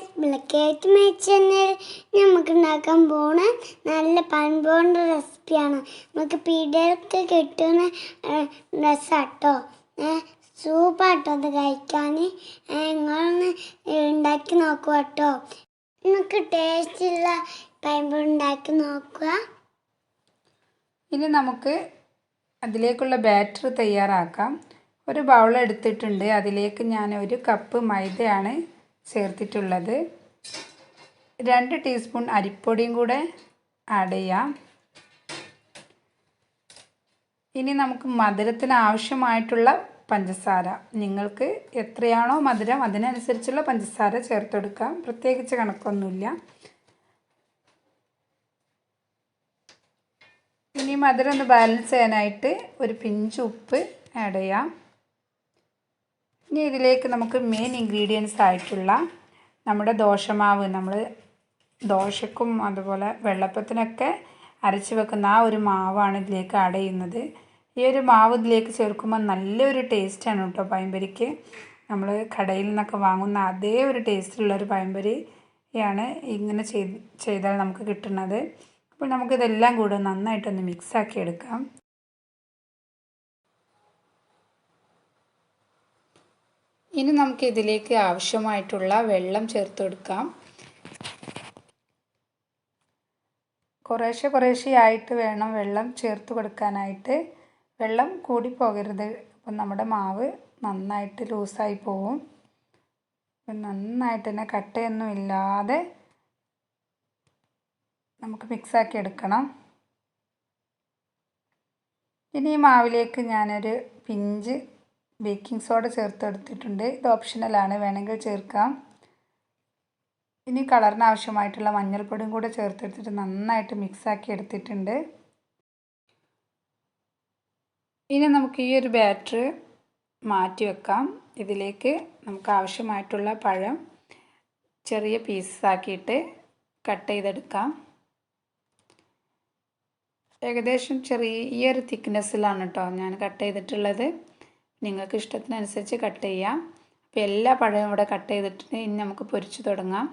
Guys മിളക്കേറ്റ് മേച്ചെന്ന് നമുക്ക് ഉണ്ടാക്കാൻ പോണ നല്ല പൺപോണ റെസിപ്പിയാണ്. നമുക്ക് പീഡിയൊക്കെ കിട്ടുന്ന രസാട്ടോ. സൂപ്പാട്ടോ അത് കഴിക്കാൻ നിങ്ങളൊന്ന് ഉണ്ടാക്കി നോക്കുക കേട്ടോ നമുക്ക് ടേസ്റ്റുള്ള പൈമ്പോൾ ഉണ്ടാക്കി നോക്കുക. ഇനി നമുക്ക് അതിലേക്കുള്ള ബാറ്റർ തയ്യാറാക്കാം. ഒരു ബൗൾ എടുത്തിട്ടുണ്ട്. അതിലേക്ക് ഞാൻ ഒരു കപ്പ് മൈദയാണ് ചേർത്തിട്ടുള്ളത്. രണ്ട് ടീസ്പൂൺ അരിപ്പൊടിയും കൂടെ ആഡ് ചെയ്യാം. ഇനി നമുക്ക് മധുരത്തിന് ആവശ്യമായിട്ടുള്ള പഞ്ചസാര. നിങ്ങൾക്ക് എത്രയാണോ മധുരം അതിനനുസരിച്ചുള്ള പഞ്ചസാര ചേർത്തെടുക്കാം. പ്രത്യേകിച്ച് കണക്കൊന്നുമില്ല. ഇനി മധുരം ഒന്ന് ബാലൻസ് ചെയ്യാനായിട്ട് ഒരു പിഞ്ച് ഉപ്പ് ആഡ് ചെയ്യാം. ഇനി ഇതിലേക്ക് നമുക്ക് മെയിൻ ഇൻഗ്രീഡിയൻസ് ആയിട്ടുള്ള നമ്മുടെ ദോശമാവ് നമ്മൾ ദോശക്കും അതുപോലെ വെള്ളപ്പത്തിനൊക്കെ അരച്ച് വെക്കുന്ന ആ ഒരു മാവാണ് ഇതിലേക്ക് ആഡ് ചെയ്യുന്നത്. ഈ ഒരു മാവ് ഇതിലേക്ക് ചേർക്കുമ്പോൾ നല്ലൊരു ടേസ്റ്റാണ് കേട്ടോ പഴംപൊരിക്ക് നമ്മൾ കടയിൽ നിന്നൊക്കെ വാങ്ങുന്ന അതേ ഒരു ടേസ്റ്റുള്ളൊരു പഴംപൊരിയാണ് ഇങ്ങനെ ചെയ്ത് ചെയ്താൽ നമുക്ക് കിട്ടുന്നത്. അപ്പോൾ നമുക്കിതെല്ലാം കൂടെ നന്നായിട്ടൊന്ന് മിക്സാക്കി എടുക്കാം. ഇനി നമുക്ക് ഇതിലേക്ക് ആവശ്യമായിട്ടുള്ള വെള്ളം ചേർത്ത് കൊടുക്കാം. കുറേശ്ശെ കുറേശ്ശെ ആയിട്ട് വേണം വെള്ളം ചേർത്ത് കൊടുക്കാനായിട്ട്. വെള്ളം കൂടി പോകരുത്. അപ്പം നമ്മുടെ മാവ് നന്നായിട്ട് ലൂസായി പോവും. അപ്പം നന്നായിട്ട് തന്നെ കട്ടയൊന്നും ഇല്ലാതെ നമുക്ക് മിക്സാക്കി എടുക്കണം. ഇനി ഈ മാവിലേക്ക് ഞാനൊരു പിഞ്ച് ബേക്കിംഗ് സോഡ ചേർത്തെടുത്തിട്ടുണ്ട്. ഇത് ഓപ്ഷണലാണ് വേണമെങ്കിൽ ചേർക്കാം. ഇനി കളറിന് ആവശ്യമായിട്ടുള്ള മഞ്ഞൾപ്പൊടിയും കൂടെ ചേർത്തെടുത്തിട്ട് നന്നായിട്ട് മിക്സാക്കി എടുത്തിട്ടുണ്ട്. ഇനി നമുക്ക് ഈ ഒരു ബാറ്റർ മാറ്റി വെക്കാം. ഇതിലേക്ക് നമുക്ക് ആവശ്യമായിട്ടുള്ള പഴം ചെറിയ പീസാക്കിയിട്ട് കട്ട് ചെയ്തെടുക്കാം. ഏകദേശം ചെറിയ ഒരു തിക്നെസ്സിലാണ് കേട്ടോ ഞാൻ കട്ട് ചെയ്തിട്ടുള്ളത്. നിങ്ങൾക്ക് ഇഷ്ടത്തിനനുസരിച്ച് കട്ട് ചെയ്യാം. അപ്പോൾ എല്ലാ പഴവും ഇവിടെ കട്ട് ചെയ്തിട്ട് ഇനി നമുക്ക് പൊരിച്ച് തുടങ്ങാം.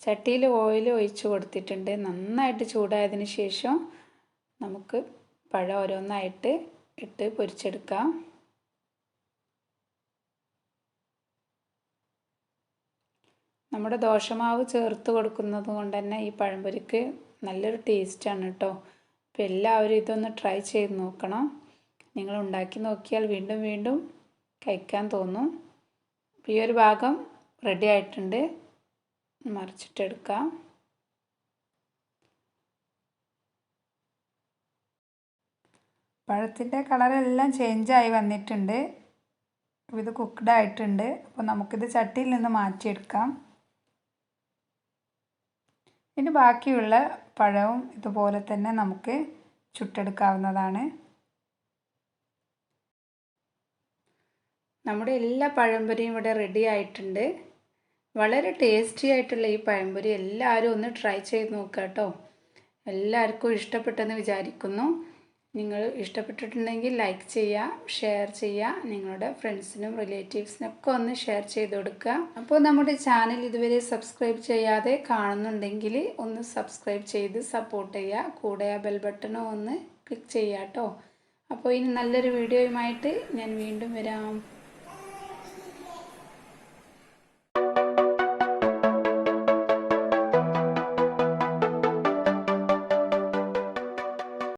ചട്ടിയിൽ ഓയിൽ ഒഴിച്ച് കൊടുത്തിട്ടുണ്ട്. നന്നായിട്ട് ചൂടായതിന് ശേഷം നമുക്ക് പഴം ഓരോന്നായിട്ട് ഇട്ട് പൊരിച്ചെടുക്കാം. നമ്മുടെ ദോശമാവ് ചേർത്ത് കൊടുക്കുന്നത് കൊണ്ട് തന്നെ ഈ പഴംപൊരിക്ക് നല്ലൊരു ടേസ്റ്റാണ് കേട്ടോ. അപ്പോൾ എല്ലാവരും ഇതൊന്ന് ട്രൈ ചെയ്ത് നോക്കണം. നിങ്ങൾ ഉണ്ടാക്കി നോക്കിയാൽ വീണ്ടും വീണ്ടും കഴിക്കാൻ തോന്നും. അപ്പോൾ ഈ ഒരു ഭാഗം റെഡി ആയിട്ടുണ്ട്. മറിച്ചിട്ടെടുക്കാം പഴത്തിന്റെ കളറെല്ലാം ചേഞ്ചായി വന്നിട്ടുണ്ട്. ഇത് കുക്ക്ഡ് ആയിട്ടുണ്ട്. അപ്പോൾ നമുക്കിത് ചട്ടിയിൽ നിന്ന് മാറ്റിയെടുക്കാം. ഇനി ബാക്കിയുള്ള പഴവും ഇതുപോലെ തന്നെ നമുക്ക് ചുട്ടെടുക്കാവുന്നതാണ്. നമ്മുടെ എല്ലാ പഴംപൊരിയും ഇവിടെ റെഡി ആയിട്ടുണ്ട്. വളരെ ടേസ്റ്റി ആയിട്ടുള്ള ഈ പഴംപൊരി എല്ലാവരും ഒന്ന് ട്രൈ ചെയ്ത് നോക്കുക കേട്ടോ. എല്ലാവർക്കും ഇഷ്ടപ്പെട്ടെന്ന് വിചാരിക്കുന്നു. നിങ്ങൾ ഇഷ്ടപ്പെട്ടിട്ടുണ്ടെങ്കിൽ ലൈക്ക് ചെയ്യുക ഷെയർ ചെയ്യുക നിങ്ങളുടെ ഫ്രണ്ട്സിനും റിലേറ്റീവ്സിനൊക്കെ ഒന്ന് ഷെയർ ചെയ്ത് കൊടുക്കുക. അപ്പോൾ നമ്മുടെ ചാനൽ ഇതുവരെ സബ്സ്ക്രൈബ് ചെയ്യാതെ കാണുന്നുണ്ടെങ്കിൽ ഒന്ന് സബ്സ്ക്രൈബ് ചെയ്ത് സപ്പോർട്ട് ചെയ്യുക. കൂടെ ആ ബെൽ ബട്ടണോ ഒന്ന് ക്ലിക്ക് ചെയ്യാം കേട്ടോ അപ്പോൾ ഇനി നല്ലൊരു വീഡിയോയുമായിട്ട് ഞാൻ വീണ്ടും വരാം.